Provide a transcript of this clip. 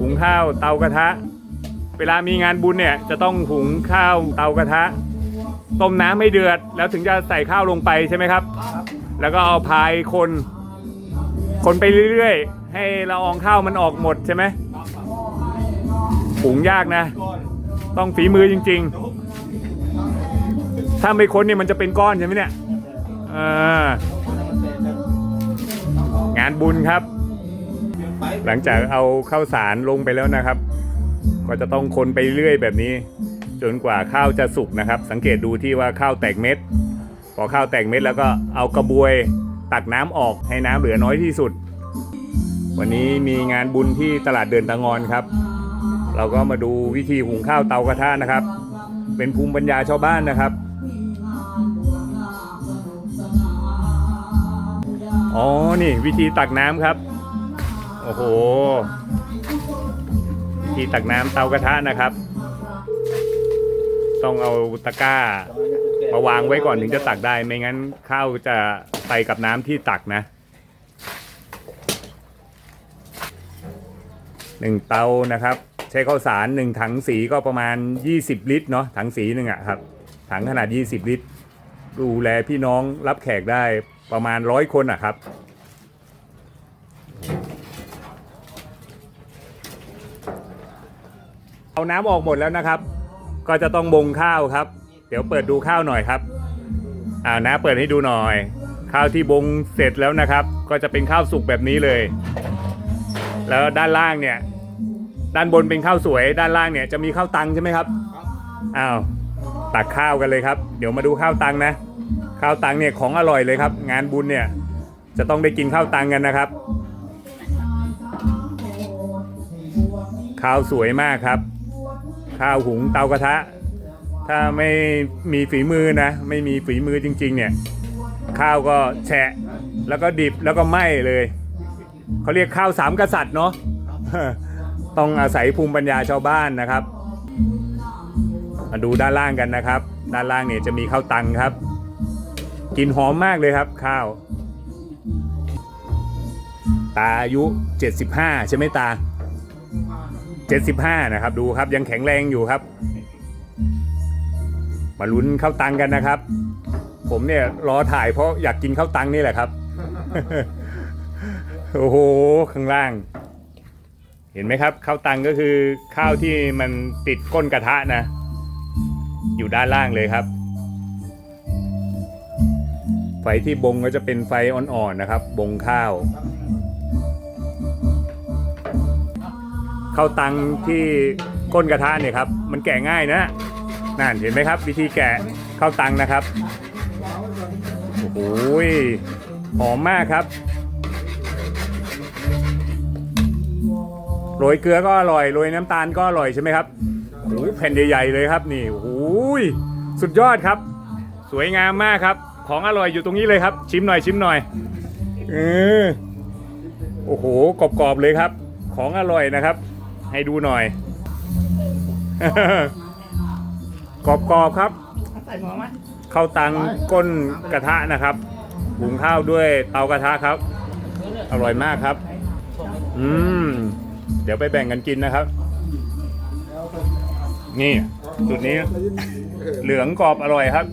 หุงข้าวเตากระทะ เวลามีงานบุญเนี่ยจะต้องหุงข้าวเตากระทะ ต้มน้ำให้เดือด แล้วถึงจะใส่ข้าวลงไปใช่ไหมครับ แล้วก็เอาพายคน คนไปเรื่อยๆ ให้ละอองข้าวมันออกหมดใช่ไหมหุงยากนะ ต้องฝีมือจริง ๆ ถ้าไม่คนเนี่ยมันจะเป็นก้อนใช่ไหมเนี่ยงานบุญครับ หลังจากเอาข้าวสารลงไปแล้วนะครับ ก็จะต้องคนไปเรื่อยแบบนี้ จนกว่าข้าวจะสุกนะครับ สังเกตดูที่ว่าข้าวแตกเม็ด พอข้าวแตกเม็ดแล้วก็เอากระบวยตักน้ำออกให้น้ำเหลือน้อยที่สุด วันนี้มีงานบุญที่ตลาดเดินตะงอนครับ เราก็มาดูวิธีหุงข้าวเตากระทะนะครับ เป็นภูมิปัญญาชาวบ้านนะครับอ๋อ นี่วิธีตักน้ำครับ โอ้โหวิธีตักน้ำเตากระทะนะครับ ต้องเอาตะกร้ามาวางไว้ก่อนถึงจะตักได้ ไม่งั้นข้าวจะไปกับน้ำที่ตักนะหนึ่งเตานะครับ ใช้ข้าวสารหนึ่งถังสีก็ประมาณ 20 ลิตรเนาะถังสีหนึ่งอะครับ ถังขนาด 20 ลิตร ดูแลพี่น้องรับแขกได้ประมาณร้อยคนอะครับ เอาน้ำออกหมดแล้วนะครับ ก็จะต้องบงข้าวครับ เดี๋ยวเปิดดูข้าวหน่อยครับ อ่านะเปิดให้ดูหน่อย ข้าวที่บงเสร็จแล้วนะครับ ก็จะเป็นข้าวสุกแบบนี้เลย แล้วด้านล่างเนี่ย ด้านบนเป็นข้าวสวย ด้านล่างเนี่ยจะมีข้าวตังใช่ไหมครับอ้าวตักข้าวกันเลยครับ เดี๋ยวมาดูข้าวตังนะข้าวตังเนี่ยของอร่อยเลยครับ งานบุญเนี่ยจะต้องได้กินข้าวตังกันนะครับ ข้าวสวยมากครับ ข้าวหุงเตากระทะ ถ้าไม่มีฝีมือนะ ไม่มีฝีมือจริง ๆ เนี่ย ข้าวก็แฉะแล้วก็ดิบแล้วก็ไหม้เลยเขาเรียกข้าวสามกษัตริย์เนาะต้องอาศัยภูมิปัญญาชาวบ้านนะครับ มาดูด้านล่างกันนะครับ ด้านล่างเนี่ยจะมีข้าวตังครับกลินหอมมากเลยครับ ข้าว ตาอายุ 75 ใช่ไหมตา 75 นะครับ ดูครับยังแข็งแรงอยู่ครับ มาลุ้นข้าวตังกันนะครับ ผมเนี่ยรอถ่ายเพราะอยากกินข้าวตังนี่แหละครับ โอ้โห ข้างล่าง เห็นไหมครับข้าวตังก็คือข้าวที่มันติดก้นกระทะนะ อยู่ด้านล่างเลยครับ ไฟที่บงก็จะเป็นไฟอ่อนๆนะครับ บงข้าว ข้าวตังที่ก้นกระทะเนี่ยครับมันแกะง่ายนะนั่นเห็นไหมครับ วิธีแกะข้าวตังนะครับโอ้โหหอมมากครับโรยเกลือก็อร่อยโรยน้ำตาลก็อร่อยใช่ไหมครับโอ้โหแผ่นใหญ่ๆเลยครับนี่โอ้โหสุดยอดครับ สวยงามมากครับ ของอร่อยอยู่ตรงนี้เลยครับ ชิมหน่อยชิมหน่อยเออโอ้โหกรอบๆเลยครับ ของอร่อยนะครับ ให้ดูหน่อย กรอบๆครับ ใส่หัวไหมข้าวตังก้นกระทะนะครับหุงข้าวด้วยเตากระทะครับ อร่อยมากครับ อืม เดี๋ยวไปแบ่งกันกินนะครับ นี่จุดนี้ เหลืองกรอบอร่อยครับ